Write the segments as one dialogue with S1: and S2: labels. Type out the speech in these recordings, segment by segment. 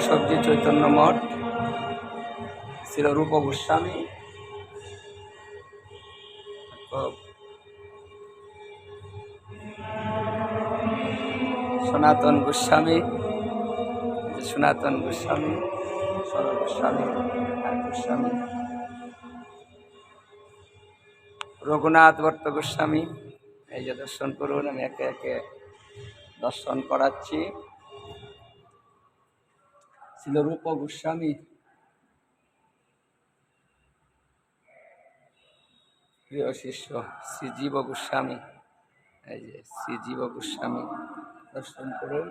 S1: কেশবজি চৈতন্য মঠ, ছিল রূপ গোস্বামী। সনাতন গোস্বামী সনাতন গোস্বামী সর গোস্বামী গোস্বামী। রঘুনাথ ভট্ট গোস্বামী, এই যে দর্শন করুন, আমি একে একে দর্শন করাচ্ছি। ছিল রূপ গোস্বামী। প্রিয় শিষ্য, শ্রীজীব গোস্বামী, এই যে শ্রীজীব গোস্বামী, দর্শন করুন।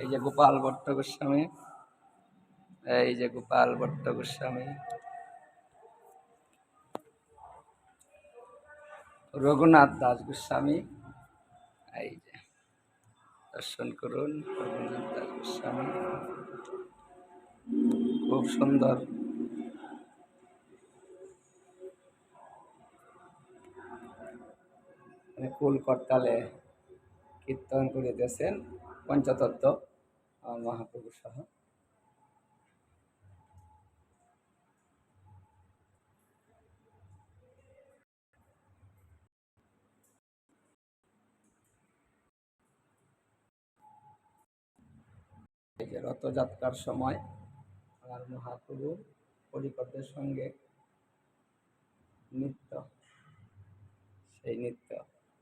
S1: এই যে গোপাল ভট্ট গোস্বামী, এই যে গোপাল ভট্ট গোস্বামী। রঘুনাথ দাস গোস্বামী, এই যে দর্শন করুন খুব সুন্দর। মানে কুল করতালে কীর্তন করে করিতেছেন পঞ্চতত্ত্ব মহাপ্রভু সহ। যে রথযাত্রার সময় আমার মহাপ্রভু পরিকরদের সঙ্গে নৃত্য, সেই নৃত্য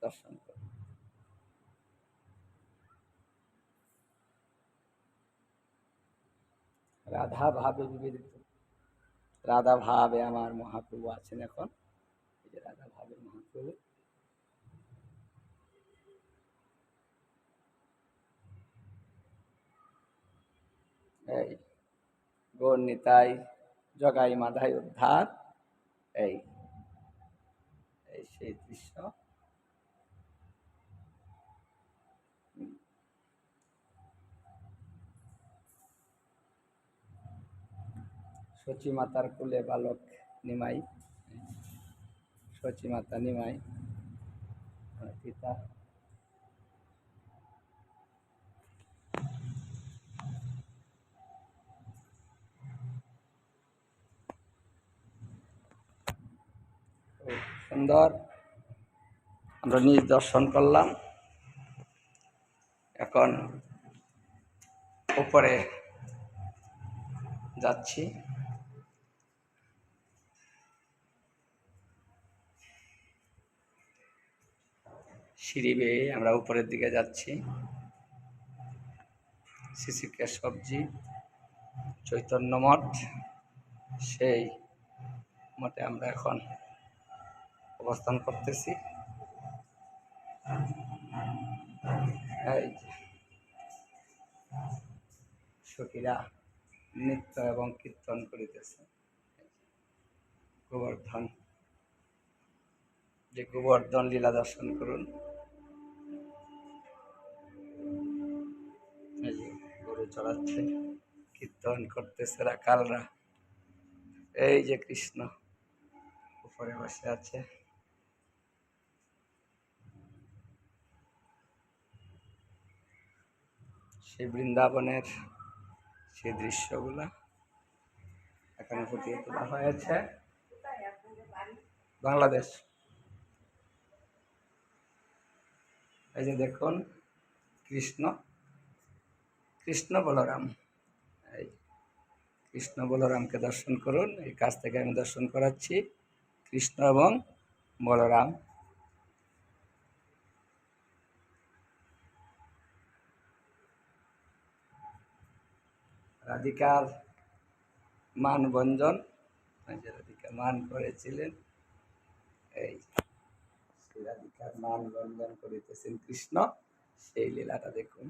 S1: দর্শন করি রাধা ভাবে বিবেদিত। রাধা ভাবে আমার মহাপ্রভু আছেন এখন। রাধা ভাবে মহাপ্রভু এই গৌর নিতাই জগাই মাধাই উদ্ধার, এই এই সেই দৃশ্য। মাতার কুলে বালক নিমাই মাতা নিমাই আমার পিতা খুব সুন্দর। আমরা নিজ দর্শন করলাম। এখন উপরে যাচ্ছি। সিঁড়ি বেয়ে আমরা উপরের দিকে যাচ্ছি। শিশি সবজি, চৈতন্য মঠ, সেই মঠে আমরা এখন অবস্থান করতেছি। সখীরা নৃত্য এবং কীর্তন করিতেছে। গোবর্ধন, যে গোবর্ধন লীলা দর্শন করুন। গরু চড়াচ্ছে, কীর্তন করতেছে রাখালরা। এই যে কৃষ্ণ, উপরে বসে আছে। সেই বৃন্দাবনের সেই দৃশ্যগুলা এখানে ফুটিয়ে তোলা হয়েছে। বাংলাদেশ। এই যে দেখুন, কৃষ্ণ। কৃষ্ণ বলরাম। এই কৃষ্ণ বলরামকে দর্শন করুন। এই কাছ থেকে আমি দর্শন করাচ্ছি। কৃষ্ণ এবং বলরাম। রাধিকার মানভঞ্জন রাধিকা মান করেছিলেন। এই রাধিকার মান ভঞ্জন করিতেছেন কৃষ্ণ। সেই লীলাটা দেখুন।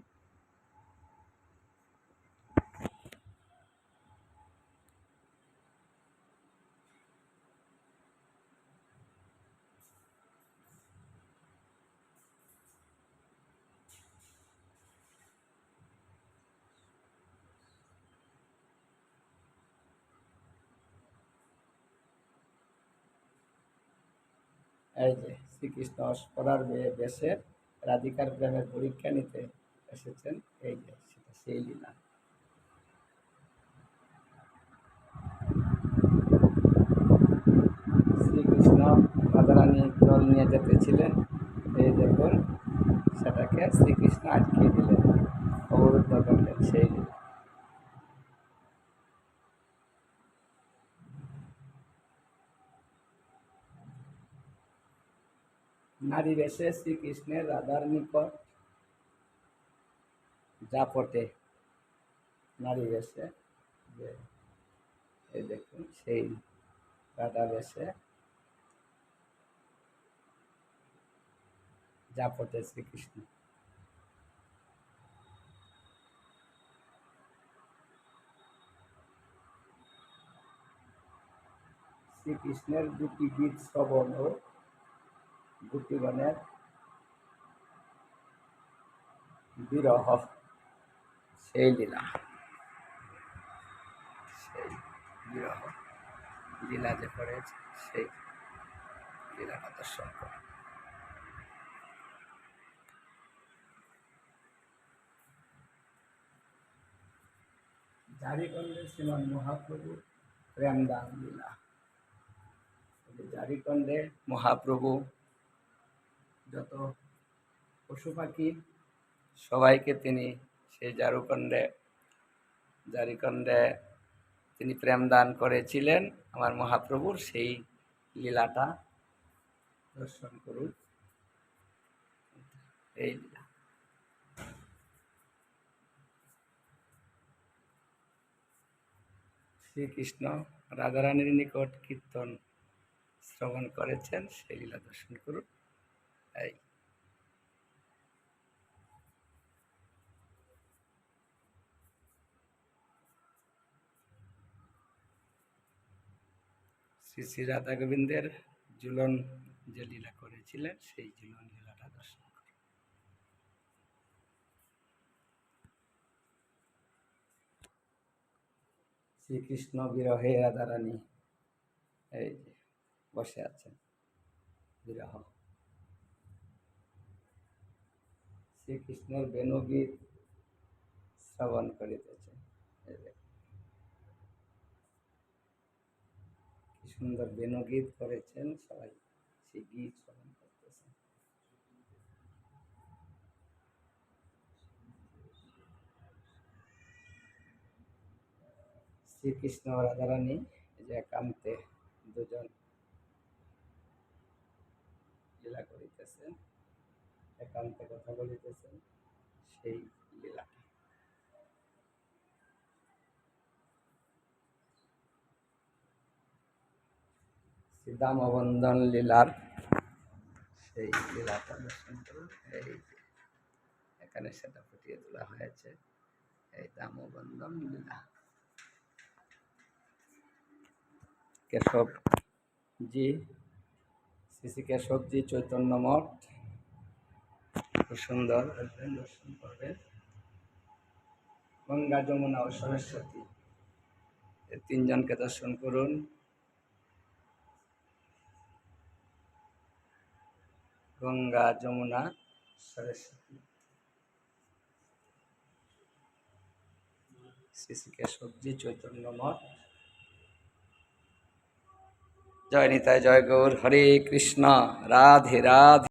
S1: এই যে শ্রীকৃষ্ণ অস্পরার বেশে রাধিকার প্রেমের পরীক্ষা নিতে এসেছেন। এই যে সেটা সেই লীলা। শ্রীকৃষ্ণ রাধারানী জল নিয়ে যেতেছিলেন এই দেখুন, সেটাকে শ্রীকৃষ্ণ আটকে দিলেন। অবরুদ্ধ করলেন সেই লীলা নারী বেশে শ্রীকৃষ্ণের রাধার নিকট জাপটে নারী বেশে যে, এই দেখুন, সেই রাধা বেশে জাপটে শ্রীকৃষ্ণ। শ্রীকৃষ্ণের দুটি গীত শ্রবণ ও গোপীগণের বিরহ। সেই লীলা। সেই বিরহ। লীলা যে করেছে সেই লীলাটা দর্শন করে। জারি করলে শ্রীমান মহাপ্রভু প্রেমদান লীলা। মহাপ্রভু যত পশু পাখি, সবাইকে তিনি সেই জারুকণ্ডে, জারিকণ্ডে তিনি প্রেম দান করেছিলেন। আমার মহাপ্রভুর সেই লীলাটা দর্শন করুন। এই লীলা। শ্রীকৃষ্ণ রাধারানীর নিকট কীর্তন শ্রবণ করেছেন, সেই লীলা দর্শন করুন। এই। শ্রী শ্রী রাধা গোবিন্দের জুলন যে লীলা করেছিলেন, সেই জুলন লীলাটা দর্শন শ্রীকৃষ্ণ বিরহে রাধারানী, এই বসে আছেন বিরহ। শ্রীকৃষ্ণের বেণুগীত শ্রবণ দেখুন। কি সুন্দর বেণুগীত করেছেন সবাই, সেই গীত শ্রবণ করতেছেন শ্রীকৃষ্ণ রাধারানী যে একান্তে দুজন লীলা করিতেছেন একান্তে কথা বলিতেছেন, সেই লীলাটি শ্রীদামবন্ধন লীলার সেই লীলাটা দর্শন করুন। এই এখানে সেটা ফুটিয়ে তোলা হয়েছে, এই দামবন্ধন লীলা। কেশবজি, শ্রী শ্রী কেশবজি চৈতন্য মঠ। সুন্দর দর্শন করবেন। গঙ্গা যমুনা ও সরস্বতী এই তিনজনকে দর্শন করুন। গঙ্গা যমুনা, সরস্বতী। শ্রী কেশবজি চৈতন্য জয় নিতাই, জয় গৌর। হরে কৃষ্ণ। রাধে রাধে।